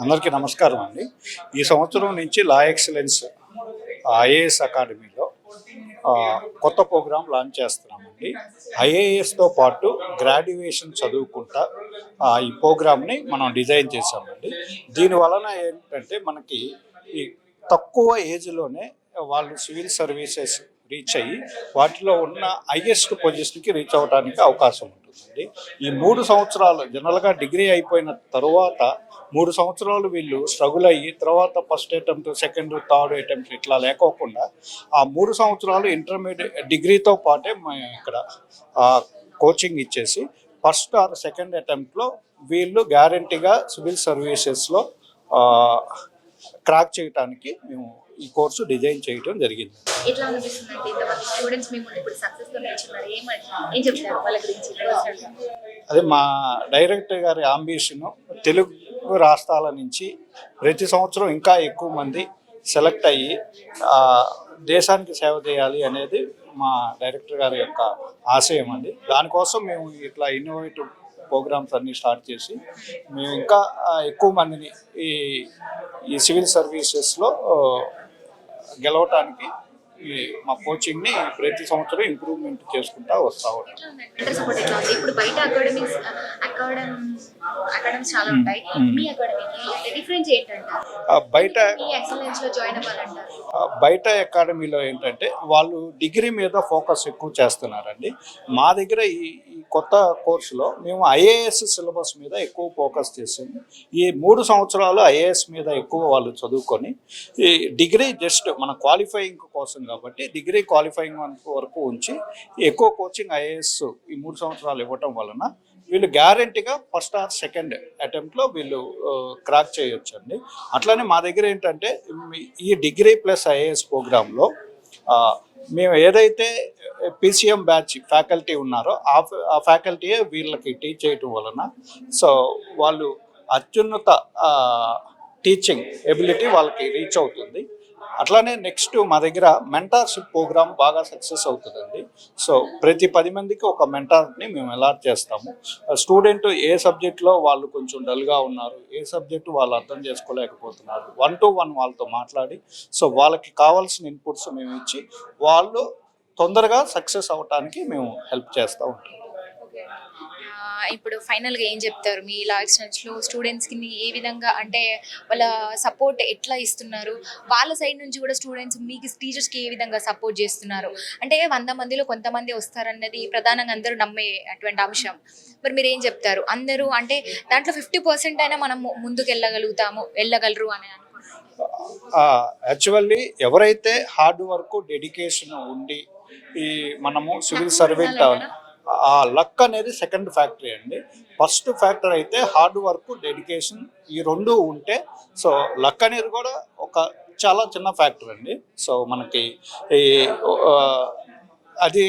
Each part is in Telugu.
అందరికీ నమస్కారం అండి. ఈ సంవత్సరం నుంచి లా ఎక్సలెన్స్ ఐఏఎస్ అకాడమీలో కొత్త ప్రోగ్రాం లాంచ్ చేస్తున్నామండి. ఐఏఎస్తో పాటు గ్రాడ్యుయేషన్ చదువుకుంటా ఆ, ఈ ప్రోగ్రామ్ని మనం డిజైన్ చేసామండి దీని వలన ఏంటంటే మనకి ఈ తక్కువ ఏజ్లోనే వాళ్ళు సివిల్ సర్వీసెస్ రీచ్ అయ్యి వాటిలో ఉన్న హైయెస్ట్ పొజిషన్కి రీచ్ అవ్వడానికి అవకాశం ఉంటుందండి. ఈ మూడు సంవత్సరాలు జనరల్గా డిగ్రీ అయిపోయిన తర్వాత మూడు సంవత్సరాలు వీళ్ళు స్ట్రగుల్ అయ్యి తర్వాత first attempt second third attempt ఇట్లా లేకోకుండా ఆ మూడు సంవత్సరాలు ఇంటర్మీడియట్ డిగ్రీతో పాటే మేము ఇక్కడ కోచింగ్ ఇచ్చేసి ఫస్ట్ ఆర్ సెకండ్ అటెంప్ట్లో వీళ్ళు గ్యారంటీగా సివిల్ సర్వీసెస్లో క్రాక్ చేయడానికి మేము ఈ కోర్సు డిజైన్ చేయడం జరిగింది? అదే మా డైరెక్టర్ గారి అంబిషన్ తెలుగు రాష్ట్రాల నుంచి ప్రతి సంవత్సరం ఇంకా ఎక్కువ మంది సెలెక్ట్ అయ్యి దేశానికి సేవ చేయాలి అనేది మా డైరెక్టర్ గారి యొక్క ఆశయం అండి. దానికోసం మేము ఇట్లా ఇన్నోవేటివ్ ప్రోగ్రామ్స్ అన్ని స్టార్ట్ చేసి మేము ఇంకా ఎక్కువ మందిని ఈ ఈ సివిల్ సర్వీసెస్లో గెలవటానికి ఈ మా కోచింగ్ని ప్రతి సంవత్సరం ఇంప్రూవ్మెంట్ చేసుకుంటా వస్తూ ఉంటాం. ఇప్పుడు బయట చాలా ఉంటాయి. మీ అకాడమీకి అంటే డిఫరెన్స్ ఏంటంటారు? ఆ, బయట మీ ఎక్సలెన్స్లో జాయిన్ అవ్వాలంటారు. ఆ, బయట అకాడమీలో ఏంటంటే వాళ్ళు డిగ్రీ మీద ఫోకస్ ఎక్కువ చేస్తున్నారండి. మా దగ్గర ఈ కొత్త కోర్సులో మేము ఐఏఎస్ సిలబస్ మీద ఎక్కువ ఫోకస్ చేసింది. ఈ మూడు సంవత్సరాలు ఐఏఎస్ మీద ఎక్కువ వాళ్ళు చదువుకొని ఈ డిగ్రీ జస్ట్ మన క్వాలిఫైయింగ్ కోసం కాబట్టి డిగ్రీ క్వాలిఫైయింగ్ వరకు ఉంచి ఎక్కువ కోచింగ్ ఐఏఎస్ ఈ మూడు సంవత్సరాలు ఇవ్వటం వలన వీళ్ళు గ్యారంటీగా ఫస్ట్ ఆర్ సెకండ్ అటెంప్ట్లో వీళ్ళు క్రాక్ చేయొచ్చు అండి అట్లానే మా దగ్గర ఏంటంటే ఈ డిగ్రీ ప్లస్ ఐఏఎస్ ప్రోగ్రాంలో మేము ఏదైతే పీసీఎం బ్యాచ్ ఫ్యాకల్టీ ఉన్నారో ఆ ఆ ఫ్యాకల్టీయే వీళ్ళకి టీచ్ చేయటం వలన సో వాళ్ళు అత్యున్నత టీచింగ్ ఎబిలిటీ వాళ్ళకి రీచ్ అవుతుంది. అట్లానే నెక్స్ట్ మా దగ్గర మెంటార్షిప్ ప్రోగ్రామ్ బాగా సక్సెస్ అవుతుందండి. సో ప్రతి పది మందికి ఒక మెంటార్ని మేము అలాట్ చేస్తాము. స్టూడెంట్ ఏ సబ్జెక్ట్లో వాళ్ళు కొంచెం డల్గా ఉన్నారు ఏ సబ్జెక్టు వాళ్ళు అర్థం చేసుకోలేకపోతున్నారు వన్ టు వన్ వాళ్ళతో మాట్లాడి సో వాళ్ళకి కావాల్సిన ఇన్పుట్స్ మేము ఇచ్చి వాళ్ళు తొందరగా సక్సెస్ అవ్వటానికి మేము హెల్ప్ చేస్తూ ఉంటాం. ఇప్పుడు ఫైనల్గా ఏం చెప్తారు? మీ లా ఎక్స్టెన్స్లో స్టూడెంట్స్కి ఏ విధంగా అంటే వాళ్ళ సపోర్ట్ ఎట్లా ఇస్తున్నారు? వాళ్ళ సైడ్ నుంచి కూడా స్టూడెంట్స్ మీకు టీచర్స్కి ఏ విధంగా సపోర్ట్ చేస్తున్నారు? అంటే వంద మందిలో కొంతమంది వస్తారన్నది ప్రధానంగా అందరూ నమ్మే అటువంటి అంశం. మరి మీరు ఏం చెప్తారు? అందరూ అంటే దాంట్లో ఫిఫ్టీ పర్సెంట్ అయినా మనం ముందుకు వెళ్ళగలుగుతాము వెళ్ళగలరు అని యాక్చువల్లీ ఎవరైతే హార్డ్ వర్క్ డెడికేషన్ ఉండి ఈ మనము సివిల్ సర్వెంట్ ఆ లక్ అనేది సెకండ్ ఫ్యాక్టరీ అండి. ఫస్ట్ ఫ్యాక్టర్ అయితే హార్డ్ వర్క్ డెడికేషన్ ఈ రెండు ఉంటే సో లక్ అనేది కూడా ఒక చాలా చిన్న ఫ్యాక్టర్ అండి. సో మనకి ఈ అది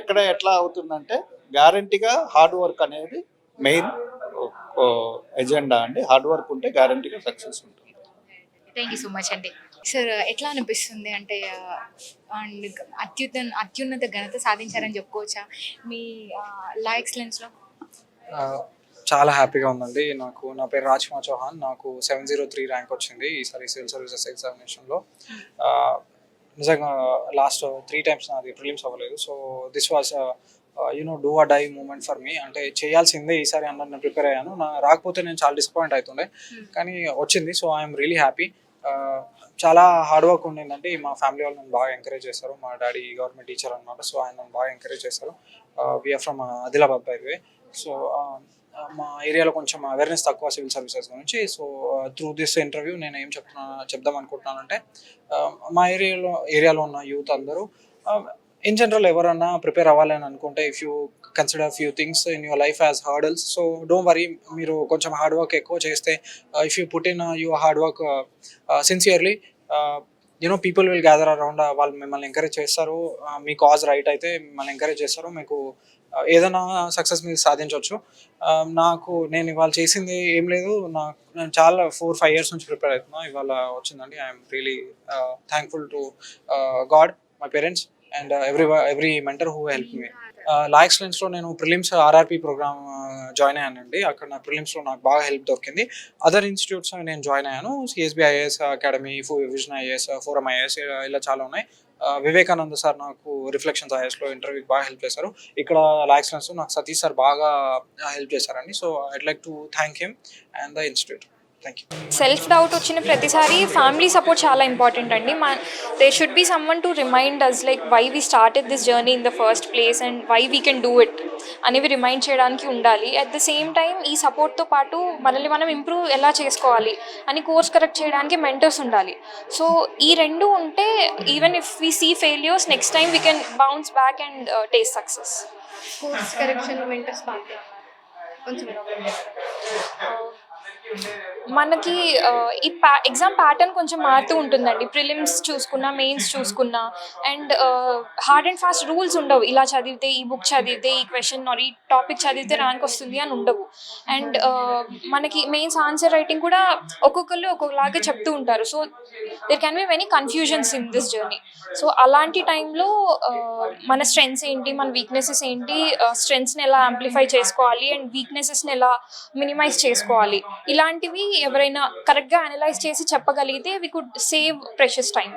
ఎక్కడ ఎట్లా అవుతుందంటే గ్యారంటీగా హార్డ్ వర్క్ అనేది మెయిన్ ఎజెండా అండి. హార్డ్ వర్క్ ఉంటే గ్యారంటీగా సక్సెస్ ఉంటుంది. థ్యాంక్ యూ సో మచ్ అండి. సార్ ఎట్లా అనిపిస్తుంది? అంటే అండ్ అత్యుత అత్యున్నత ఘనత సాధించారని చెప్పుకోవచ్చా? మీ లా? ఎక్సలెన్స్లో చాలా హ్యాపీగా ఉందండి. నాకు నా పేరు రాజ్ కుమార్ చౌహాన్. నాకు సెవెన్ జీరో త్రీ ర్యాంక్ వచ్చింది ఈసారి సివిల్ సర్వీసెస్ ఎగ్జామినేషన్లో నిజంగా లాస్ట్ త్రీ టైమ్స్ నాది ప్రిలిమ్స్ అవ్వలేదు. So this was you know do a die moment for me అంటే చేయాల్సిందే ఈసారి అన్న నేను ప్రిపేర్ అయ్యాను. నా రాకపోతే నేను చాలా డిసప్పాయింట్ అవుతుండే. కానీ వచ్చింది. సో ఐఎమ్ రియలీ హ్యాపీ చాలా హార్డ్ వర్క్ ఉండిందంటే మా ఫ్యామిలీ వాళ్ళు నన్ను బాగా ఎంకరేజ్ చేశారు. మా డాడీ గవర్నమెంట్ టీచర్ అనమాట సో ఆయన నన్ను బాగా ఎంకరేజ్ చేశారు. We're from Adilabad by way so మా ఏరియాలో కొంచెం అవేర్నెస్ తక్కువ సివిల్ సర్వీసెస్ గురించి. సో త్రూ దిస్ ఇంటర్వ్యూ నేను ఏం చెప్తున్నా చెప్దాం అనుకుంటున్నానంటే um, మా ఏరియాలో ఏరియాలో ఉన్న యూత్ అందరూ um, ఇన్ జనరల్ ఎవరన్నా ప్రిపేర్ అవ్వాలని అనుకుంటే if you consider few things in your life as hurdles so don't worry మీరు కొంచెం హార్డ్ వర్క్ ఎక్కువ చేస్తే if you put in your hard work sincerely you know people will gather around వాళ్ళు మిమ్మల్ని ఎంకరేజ్ చేస్తారు. మీ కాజ్ రైట్ అయితే మిమ్మల్ని ఎంకరేజ్ చేస్తారు. మీకు ఏదైనా సక్సెస్ మీరు సాధించవచ్చు. నాకు నేను ఇవాళ చేసింది ఏం లేదు. నాకు నేను చాలా ఫోర్ ఫైవ్ ఇయర్స్ నుంచి ప్రిపేర్ అవుతున్నా. ఇవాళ వచ్చిందండి. I'm really thankful to God my parents and every every mentor who help me La ఎక్సలెన్స్లో నేను ప్రిలిమ్స్ ఆర్ఆర్పి ప్రోగ్రామ్ జాయిన్ అయ్యానండి. అక్కడ నా ప్రిలిమ్స్లో నాకు బాగా హెల్ప్ దొరికింది. అదర్ ఇన్స్టిట్యూట్స్ నేను జాయిన్ అయ్యాను. CSB IAS academy Vision IAS Forum IAS ఇలా చాలా ఉన్నాయి. వివేకానంద సార్ నాకు రిఫ్లెక్షన్స్ ఐఎస్లో ఇంటర్వ్యూకి బాగా హెల్ప్ చేశారు. ఇక్కడ లా ఎక్సలెన్స్ నాకు సతీష్ సార్ బాగా హెల్ప్ చేశారండి. So I'd like to thank him and the institute. Self doubt వచ్చిన ప్రతిసారి ఫ్యామిలీ సపోర్ట్ చాలా ఇంపార్టెంట్ అండి. మా they should be someone to remind us like why we started this journey in the first place and why we can do it అనేవి రిమైండ్ చేయడానికి ఉండాలి. అట్ ద సేమ్ టైం ఈ సపోర్ట్తో పాటు మనల్ని మనం ఇంప్రూవ్ ఎలా చేసుకోవాలి అని కోర్స్ కరెక్ట్ చేయడానికి మెంటర్స్ ఉండాలి. సో ఈ రెండు ఉంటే even if we see failures next time we can bounce back and taste success course correction mentors కొంచెం. మనకి ఈ ప్యా ఎగ్జామ్ ప్యాటర్న్ కొంచెం మారుతూ ఉంటుందండి. ప్రిలిమ్స్ చూసుకున్నా మెయిన్స్ చూసుకున్నా and hard and fast rules ఉండవు. ఇలా చదివితే ఈ బుక్ చదివితే ఈ క్వశ్చన్ ఈ టాపిక్ చదివితే ర్యాంక్ వస్తుంది అని ఉండవు. అండ్ మనకి మెయిన్స్ ఆన్సర్ రైటింగ్ కూడా ఒక్కొక్కరు ఒక్కొక్కలాగా చెప్తూ ఉంటారు. So there can be many confusions in this journey so అలాంటి టైంలో మన స్ట్రెంగ్స్ ఏంటి మన వీక్నెసెస్ ఏంటి స్ట్రెంగ్స్ని ఎలా ఆంప్లిఫై చేసుకోవాలి అండ్ వీక్నెసెస్ని ఎలా మినిమైజ్ చేసుకోవాలి. ఇలా ఇలాంటివి ఎవరైనా కరెక్ట్గా అనలైజ్ చేసి చెప్పగలిగితే we could save precious time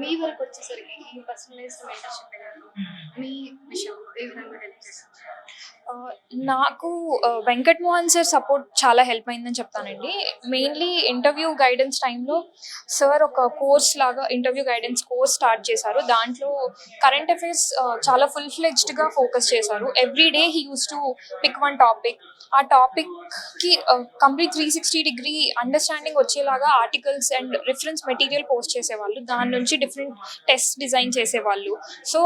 మీ వరకు వచ్చేసరికి ఈ పర్సనలైజ్డ్ మెంటర్షిప్ మీ విషయం ఏ విధంగా హెల్ప్ చేస్తారు నాకు వెంకట్ మోహన్ సార్ సపోర్ట్ చాలా హెల్ప్ అయిందని చెప్తానండి. మెయిన్లీ ఇంటర్వ్యూ గైడెన్స్ టైంలో సార్ ఒక కోర్స్ లాగా ఇంటర్వ్యూ గైడెన్స్ కోర్స్ స్టార్ట్ చేశారు. దాంట్లో కరెంట్ అఫైర్స్ చాలా ఫుల్ ఫ్లెజ్డ్గా ఫోకస్ చేశారు. Every day he used to pick one topic ఆ టాపిక్కి complete three sixty degree understanding వచ్చేలాగా articles and reference material post చేసేవాళ్ళు. దాని నుంచి డిఫరెంట్ టెస్ట్ డిజైన్ చేసేవాళ్ళు. సో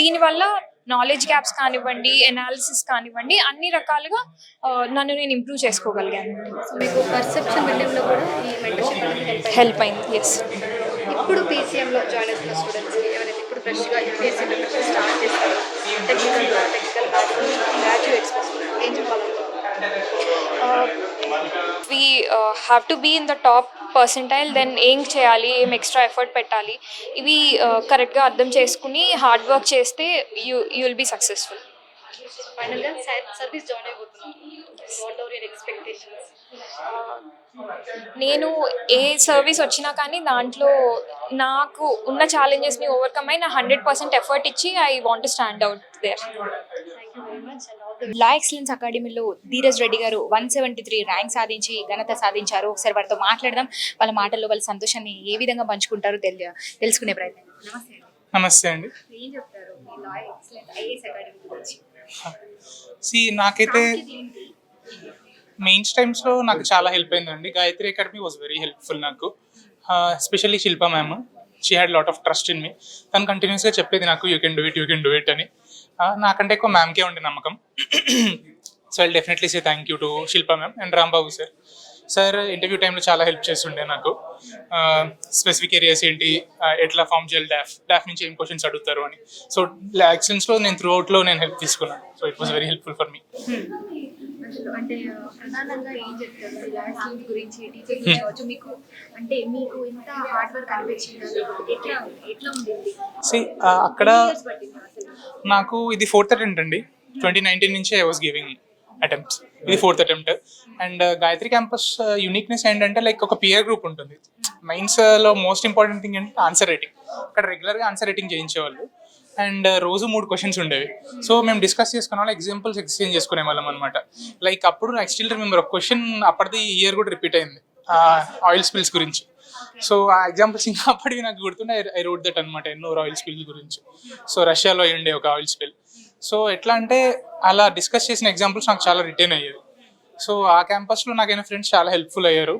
దీనివల్ల నాలెడ్జ్ గ్యాప్స్ కానివ్వండి ఎనాలిసిస్ కానివ్వండి అన్ని రకాలుగా నన్ను నేను ఇంప్రూవ్ చేసుకోగలిగాను. మీకు పర్సెప్షన్ బిల్డింగ్లో కూడా ఈ మెంటర్షిప్ అనేది హెల్ప్ అయింది. ఎస్ ఇప్పుడు పీసీఎంలో జాయిన్ అవుతున్న స్టూడెంట్స్కి ఎవరైతే ఇప్పుడు ఫ్రెష్గా స్టార్ట్ చేస్తారో టెక్నికల్ టెక్నికల్ గ్రాడ్యుయేట్స్ ఏం we have to be in the top percentile then ఏం చేయాలి ఏం ఎక్స్ట్రా ఎఫర్ట్ పెట్టాలి ఇవి uh, కరెక్ట్గా అర్థం చేసుకుని హార్డ్ వర్క్ చేస్తే you you will be successful ఫైనల్గా సర్వీస్ జాయిన్ అయిపోతున్నాం. What are your expectations? నేను ఏ సర్వీస్ వచ్చినా కానీ దాంట్లో నాకు ఉన్న ఛాలెంజెస్ని ఓవర్కమ్ అయి నా హండ్రెడ్ పర్సెంట్ ఎఫర్ట్ ఇచ్చి I want stand out there. Thank you very much and all the La Excellence అకాడమీలో ధీరజ్ రెడ్డి గారు వన్ సెవెంటీ త్రీ ర్యాంక్ సాధించి ఘనత సాధించారు. ఒకసారి వారితో మాట్లాడదాం. వాళ్ళ మాటల్లో వాళ్ళ సంతోషాన్ని ఏ విధంగా పంచుకుంటారో తెలి తెలుసుకునే ప్రయత్నం. నమస్తే అండి. నమస్తే అండి. ఏం చెప్తారు? సి నాకైతే మెయిన్స్ టైమ్స్లో నాకు చాలా హెల్ప్ అయిందండి. Gayatri academy was very helpful నాకు. Especially Shilpa ma'am she had lot of trust in me తను కంటిన్యూస్గా చెప్పేది నాకు you can do it you can do it అని. నాకంటే ఎక్కువ మ్యామ్కే ఉండే నమ్మకం. So I definitely say thank you to Shilpa ma'am and Rambabu sir sir interview టైంలో చాలా హెల్ప్ చేస్తుండే నాకు. స్పెసిఫిక్ ఏరియాస్ ఏంటి ఎట్లా ఫామ్ చేయాలి డాఫ్ డాఫ్ నుంచి ఏం క్వశ్చన్స్ అడుగుతారు అని. సో యాక్సిడెంట్స్లో నేను త్రూ అవుట్లో నేను హెల్ప్ తీసుకున్నాను. So it was very helpful for me అసలు అంటే ఆ, ప్రధానంగా ఏం చెప్తారు? ఈ ల్యాబ్ స్కిల్స్ గురించి టీచర్ గురించి కావచ్చు మీకు అంటే మీకు ఎంత హార్డ్ వర్క్ అనిపించింది? ఎట్లా ఎట్లా ఉండింది? సి అక్కడ నాకు ఇది ఫోర్త్ అటెంప్ట్ అండి. ట్వంటీ నైన్టీన్ నుంచి ఐ వాస్ గివింగ్ అటెంప్ట్స్ ఇది fourth attempt and Gayatri campus uniqueness ఏంటంటే లైక్ ఒక పియర్ గ్రూప్ ఉంటుంది. మైన్స్ uh, లో మోస్ట్ ఇంపార్టెంట్ థింగ్ ఏంటంటే ఆన్సర్ రైటింగ్ అక్కడ రెగ్యులర్గా ఆన్సర్ రైటింగ్ చేయించేవాళ్ళు. అండ్ uh, రోజు మూడు క్వశ్చన్స్ ఉండేవి. సో మేము డిస్కస్ చేసుకునే వాళ్ళు ఎగ్జాంపుల్స్ ఎక్స్చేంజ్ చేసుకునే వాళ్ళం అనమాట లైక్ అప్పుడు నాకు స్టిల్ రిమెంబర్ ఒక క్వశ్చన్ అప్పటిది ఇయర్ కూడా రిపీట్ అయింది. ఆయిల్ స్పిల్స్ గురించి. సో ఆ ఎగ్జాంపుల్స్ ఇంకా అప్పటివి నాకు గుర్తుండే ఐ రోడ్ దట్ అనమాట ఎన్నో ఆయిల్ స్పిల్ గురించి. సో రష్యాలో ఉండే ఒక ఆయిల్ స్పిల్ సో ఎట్లా అంటే అలా డిస్కస్ చేసిన ఎగ్జాంపుల్స్ నాకు చాలా రిటైన్ అయ్యేది సో ఆ క్యాంపస్లో నాకైనా ఫ్రెండ్స్ చాలా హెల్ప్ఫుల్ అయ్యారు.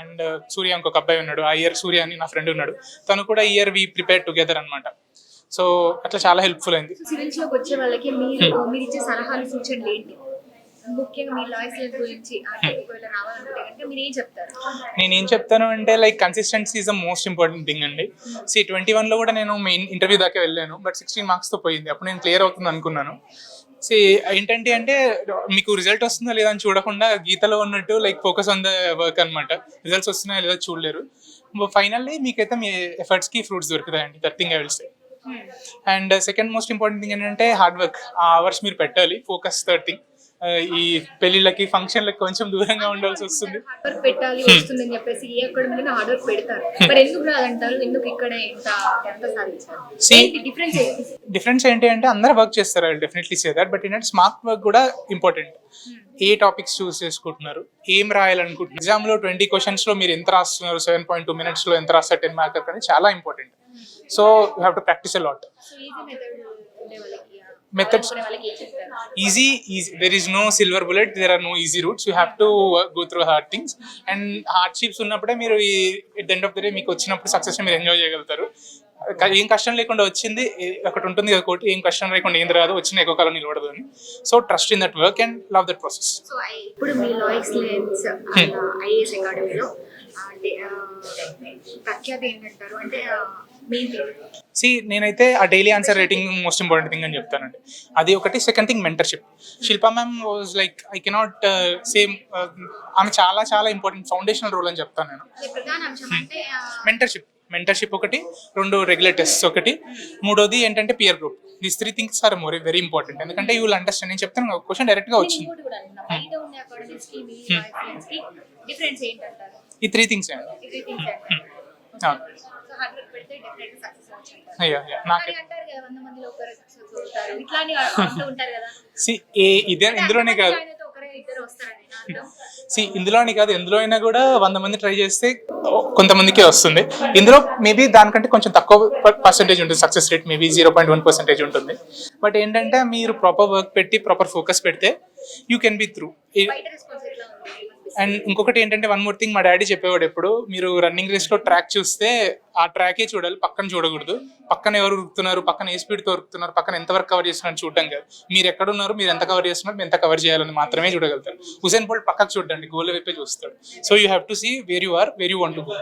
అండ్ సూర్య ఇంకొక అబ్బాయి ఉన్నాడు. ఆ ఇయర్ సూర్య అని నా ఫ్రెండ్ ఉన్నాడు. తను కూడా ఇయర్ వి ప్రిపేర్ టుగెదర్ అనమాట సో అట్లా చాలా హెల్ప్ఫుల్ అయింది. వచ్చే వాళ్ళకి మీరు మీరు ఇచ్చే సలహాలు సూచనలు ఏంటి? ముఖ్యంగా మీ లా ఎక్సలెన్స్ గురించి అంటే ఒకవేళ కనుక మీరు ఏం చెప్తారు? నేను ఏం చెప్తాను అంటే like consistency is the most important thing అండి. సి ట్వంటీ వన్లో కూడా నేను మెయిన్ ఇంటర్వ్యూ దాకా వెళ్ళాను బట్ సిక్స్టీన్ మార్క్స్తో పోయింది. అప్పుడు నేను క్లియర్ అవుతుంది అనుకున్నాను. సి ఏంటంటే అంటే మీకు రిజల్ట్ వస్తుందా లేదా అని చూడకుండా గీతలో ఉన్నట్టు like focus on the work అనమాట రిజల్ట్స్ వస్తున్నాయా లేదా చూడలేరు. ఫైనల్లీ మీకైతే మీ ఎఫర్ట్స్కి ఫ్రూట్స్ దొరుకుతాయండి. That thing I will say and second most important thing ఏంటంటే హార్డ్ వర్క్ ఆ అవర్స్ మీరు పెట్టాలి. ఫోకస్ థర్డ్ థింగ్ ఈ పెళ్ళిళ్ళకి ఫంక్షన్లకి కొంచెం దూరంగా ఉండాల్సి వస్తుంది. పెట్టాలి చెప్పేసి ఏ అకాడమీలో హార్డ్ వర్క్ పెడతారు. మరి ఎందుకు రాదంటారు ఎందుకు ఇక్కడ ఎంత సాధించారు? డిఫరెన్స్ ఏంటి డిఫరెన్స్ ఏంటి? అంటే అందరూ వర్క్ చేస్తారు డెఫినెట్లీ సే దట్ బట్ ఏంటంటే స్మార్ట్ వర్క్ కూడా ఇంపార్టెంట్ ఏ టాపిక్స్ చూస్ చేసుకుంటున్నారు? ఏం రాయాలనుకుంటున్నారు? ఎగ్జామ్లో ట్వంటీ క్వశ్చన్స్లో మీరు ఎంత రాస్తున్నారు? సెవెన్ పాయింట్ టూ మినిట్స్లో ఎంత రాస్తారు? టెన్ మార్కర్ కానీ చాలా important so you have to practice a lot Methods- easy there is no silver bullet there are no easy routes you have to go through hard things and hardships ఉన్నప్పుడే మీరు ఈ at end of the day మీకు వచ్చినప్పుడు సక్సెస్ మీరు ఎంజాయ్ చేయగలుగుతారు. ఏం కష్టం లేకుండా వచ్చింది ఒకటి ఉంటుంది కదా కోటి ఏం కష్టం లేకుండా ఏం రాదు వచ్చిన ఎక్కువ కాలం నిలబడదు అని. So trust in that work and love that process ఇప్పుడు మీ ప్రఖ్యాతి ఏంటంటారు? అంటే మెయిన్ సి నేనైతే ఆ daily answer writing most important thing అని చెప్తానండి. అది ఒకటి. Second thing mentorship Shilpa ma'am was like I cannot same ఆమె చాలా చాలా ఇంపార్టెంట్ ఫౌండేషనల్ రోల్ అని చెప్తాను నేను. అంటే ఆ, మెంటర్షిప్ మెంటర్షిప్ ఒకటి రెండు రెగ్యులర్ టెస్ట్ ఒకటి మూడోది ఏంటంటే peer group these three things are more very important ఎందుకంటే యూ విల్ అండర్స్టాండ్ నేను చెప్తాను క్వశ్చన్ డైరెక్ట్గా నేను వచ్చింది. ఈ త్రీ థింగ్స్ అండి అయ్యా నాకే ఏ ఇదే ఇందులోనే కాదు. సి ఇందులో అని కాదు ఎందులో అయినా కూడా వంద మంది ట్రై చేస్తే కొంతమందికే వస్తుంది. ఇందులో మేబీ దానికంటే కొంచెం తక్కువ పర్సెంటేజ్ ఉంటుంది success rate maybe zero point one percentage ఉంటుంది. బట్ ఏంటంటే మీరు ప్రాపర్ వర్క్ పెట్టి ప్రాపర్ ఫోకస్ పెడితే you can be through and ఇంకొకటి ఏంటంటే వన్ మోర్ థింగ్ మా డాడీ చెప్పేవాడు ఎప్పుడు మీరు రన్నింగ్ రేస్లో ట్రాక్ చూస్తే ఆ ట్రాకే చూడాలి పక్కన చూడకూడదు. పక్కన ఎవరు ఉరుకుతున్నారు పక్కన ఏ స్పీడ్తో ఉరుకుతున్నారు పక్కన ఎంత వరకు కవర్ చేస్తున్నారు చూడడం కాదు. మీరు ఎక్కడ ఉన్నారు మీరు ఎంత కవర్ చేస్తున్నారు మీరు ఎంత కవర్ చేయాలని మాత్రమే చూడగలుగుతారు హుసేన్ బోల్ట్ పక్కకు చూడండి గోల్ వైపే చూస్తాడు. So you have to see where you are where you want to go